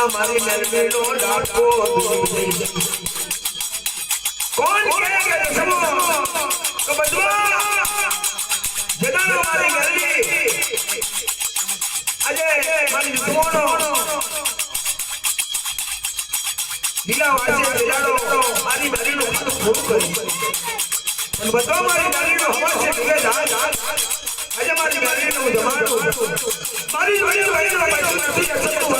આ મારી નરમીનો ડાકો કોણ કે રસમો તો બધવા જદાનો મારી નરમી આજે મારી રસમોનો લીલા વાંચે જીરાનો મારી નરમીનો ખાતું ખોટું કરી. અને બધો મારી નરમીનો હવા છે ભેગે ધાર આજે મારી નરમીનું જમાડું. મારી જોડે વહીનો પાછો નથી અસતો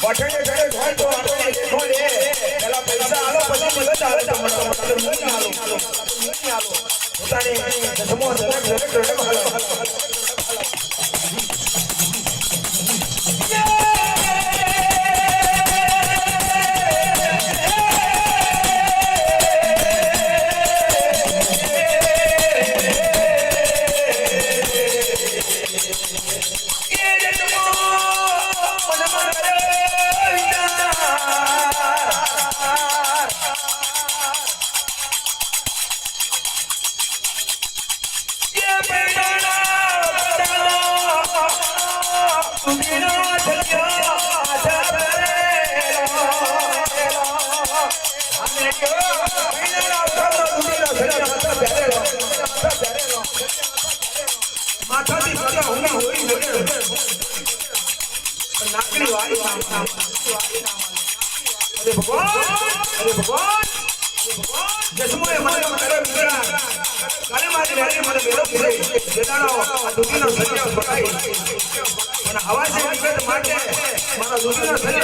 બઠડે માથાથી સદા હુના હોઈ નજર નાકડી વાળી અરે ભગવાન અરે ભગવાન જસમોએ મને કરે મિત્રા કાલે મારી રાણી મને મેળો કરે જેદાનો આ દુખીનો સત્ય પકાઈ અને હવા છે વિગત માટે મારા દુખીનો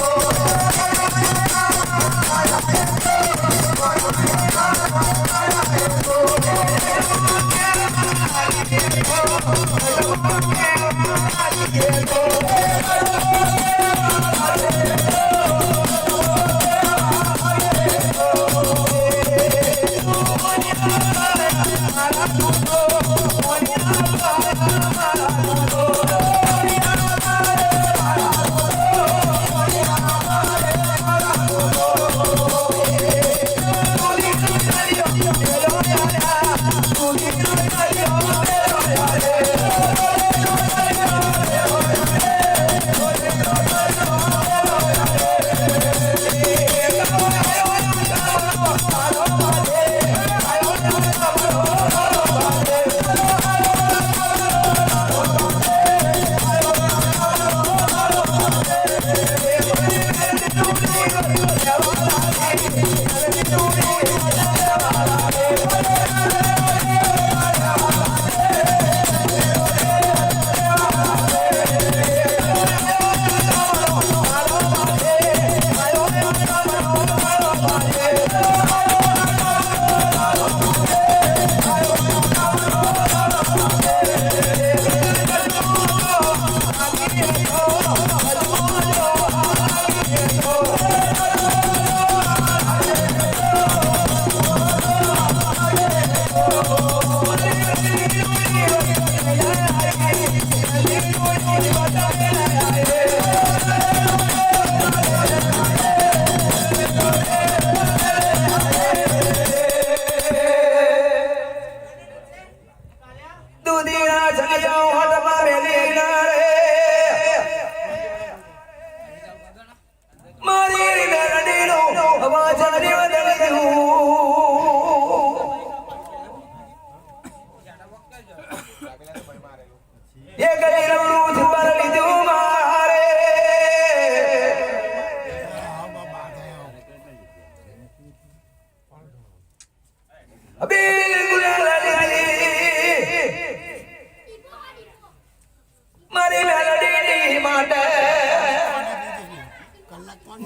Oh soul.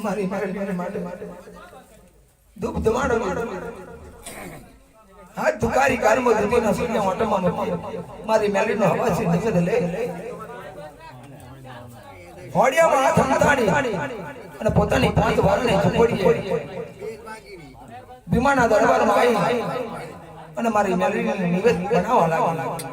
મારી મેલડીની માટે ધૂપ ધમાડો હાથ ધુકારી કારમાં ધૂપીના શૂન્ય ઓટોમાં મૂકી. મારી મેલીનો છે નિવેદ લે હોડિયામાં હાથ હંતાડી અને પોતાની પાંચ વારને ઝૂંપડીએ. ભીમાના દરબારમાં આવી અને મારી મેલડીને નિવેદ બનાવવા લાગી.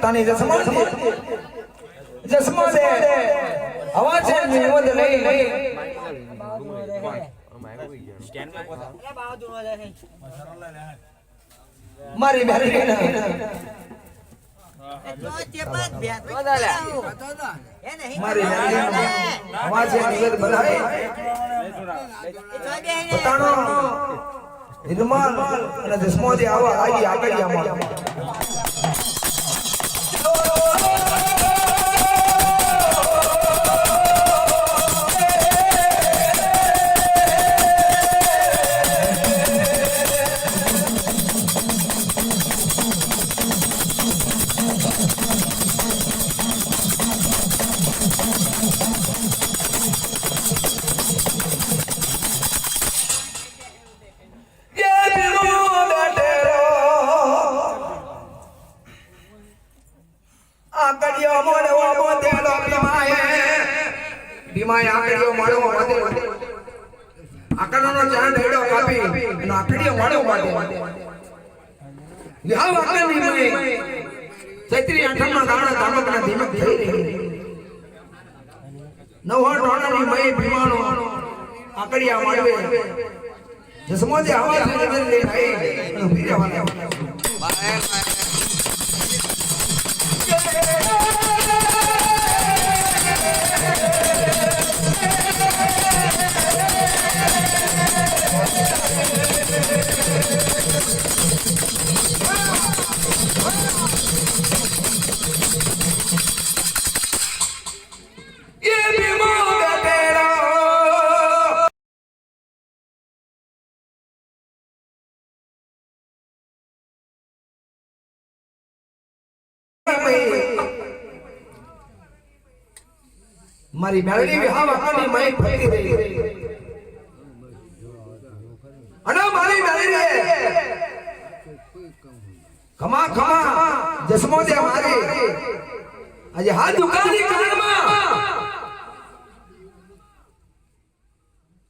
પોતાની જસમા જસમા દે હવા છે નિવેદ મારી મારી બેરી હવા છે અને દસમોથી આવા આવી આગળ ये ચૈત્રી આઠમના દાણા ધામકના ધીમક થઈ રહી નવા ટોણાની મય ભીમાણો આકડિયા માડવે જસમોદે આવા નજર લે ભાઈ અને ઊભી રહેવાના એ મારી મેળડી વિહાવ આની માઈ ફરી રહી. અને મારી મેળડી ખમા ખમા જસમો દે મારી. આજે હા દુકાની કાળમાં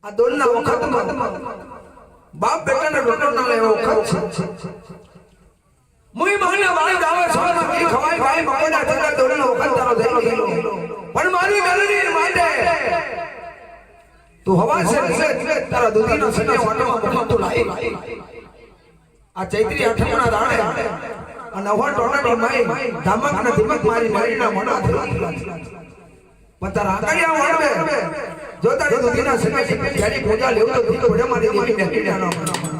આ દોલના વખતમાં બાપ બેટાના ડોટર ના લેવો વખત છે. મુઈ માના વાળ દાવે છો ખવાય ભાઈ મકોડા તેરા દોલનો વખત તારો થઈ ગયેલો. પણ મારી મેલડી માટે. તું હવા છે તારા દુધીનો સને વાટમાં મુખમાં તું લાઈ આ ચૈત્રી અઠમણા રાણે અને નવા ટોણાની માઈ ધમક ને ધીમક મારી મારીના મોઢા થલા પણ તારા આંકડિયા વાળવે જો તારી દુધીના સને જ્યારે પૂજા લેવું તો તું ઘોડે મારી દેવી બેઠી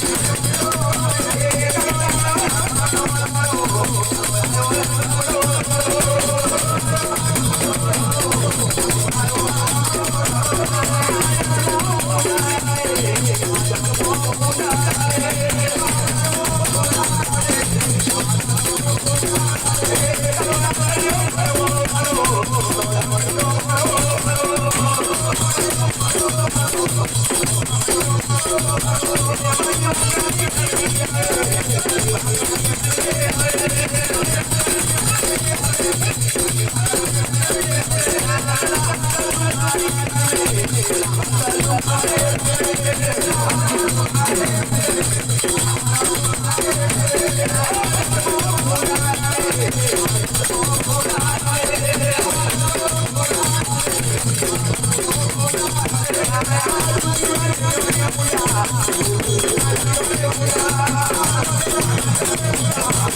Thank you.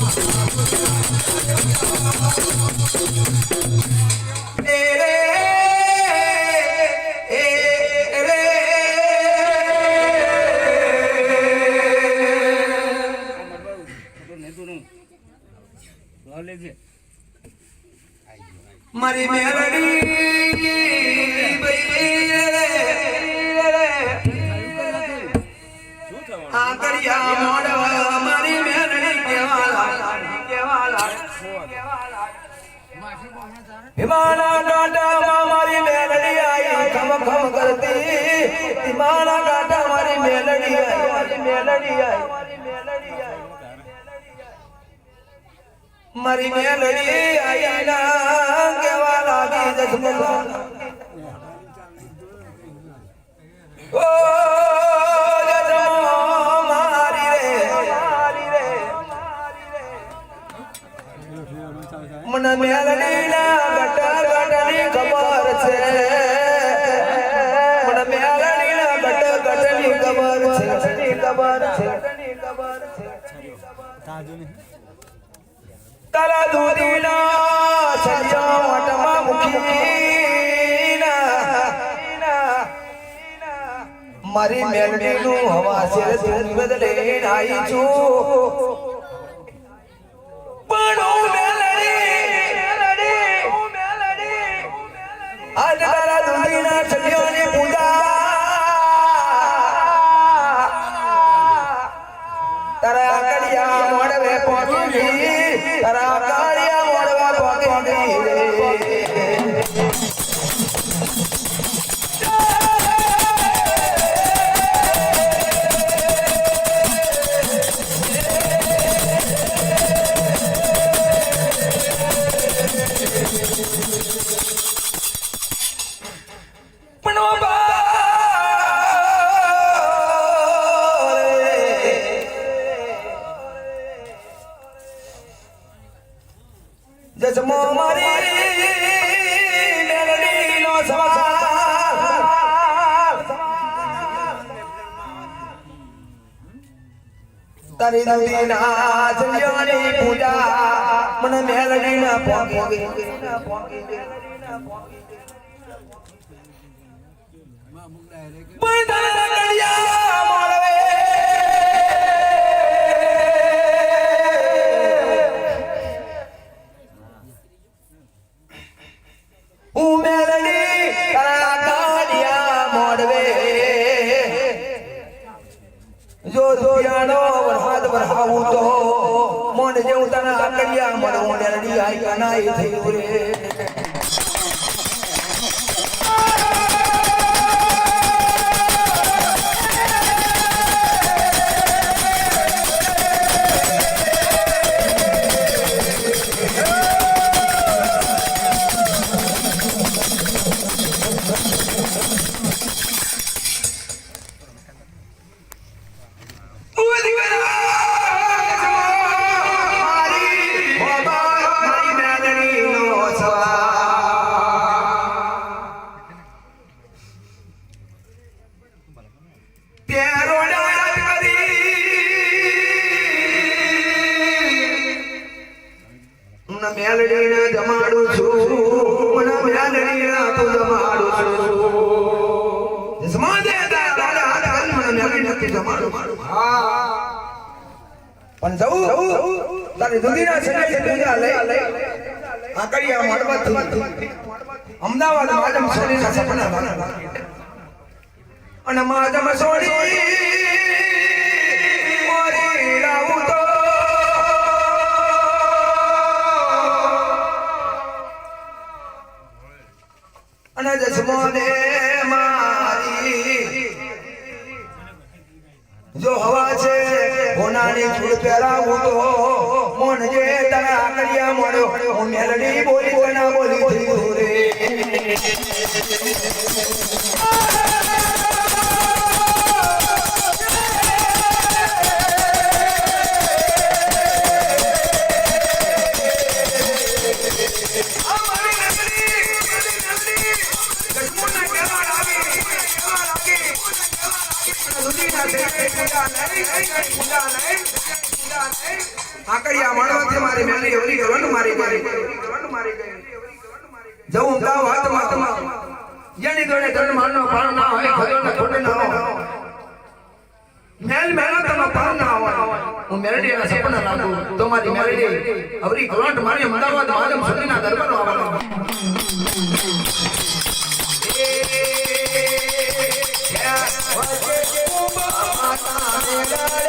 Thank you. હિમાના કાંટામાં મારી મેલડી આઈ ખમ ખમ કરતી હિમાના કાંટા મારી મેલડી આઈ મારી મેલડી આઈ મારી મેલડી આઈ ના કેવા લાગી જસમલા. ઓ મને મેલડી ના ખબર છે. મને મેલડી ના છે. તારા દૂધીના સળિયા વાટમાં મારી મેલડીનું હવા છે બદલે આઈ છું. પણ આજ તારા દૂધીના સળિયાની પૂજા. તારા કડિયા મોડવે પહોંચી તારા તારી નદીના જલિયાની પૂજા. મને મેલડીના પોકી ગઈ વરસાદ તો મોન જેવું તને આકડિયા મને મને આઈ કનાઈ થઈ રે મેલડીને જમાડું જવું તારી દુધીના છે દુધા લઈ આકડિયા મળવા અમદાવાદ માધમ ભાંગા અને માધમ સોની આકડિયા મળવાથી મારી મેલી ઓલી ગવન મારી ગઈ? જેની જોડે ત્રણ માળનો પાળ ના હોય ખજો ને હોય. મેલ મેલા તમે પાળ ના હોય. મારી મેરડી અવરી મારી અમદાવાદ માધમ સુધીના દરબારો આવવાનો Oh,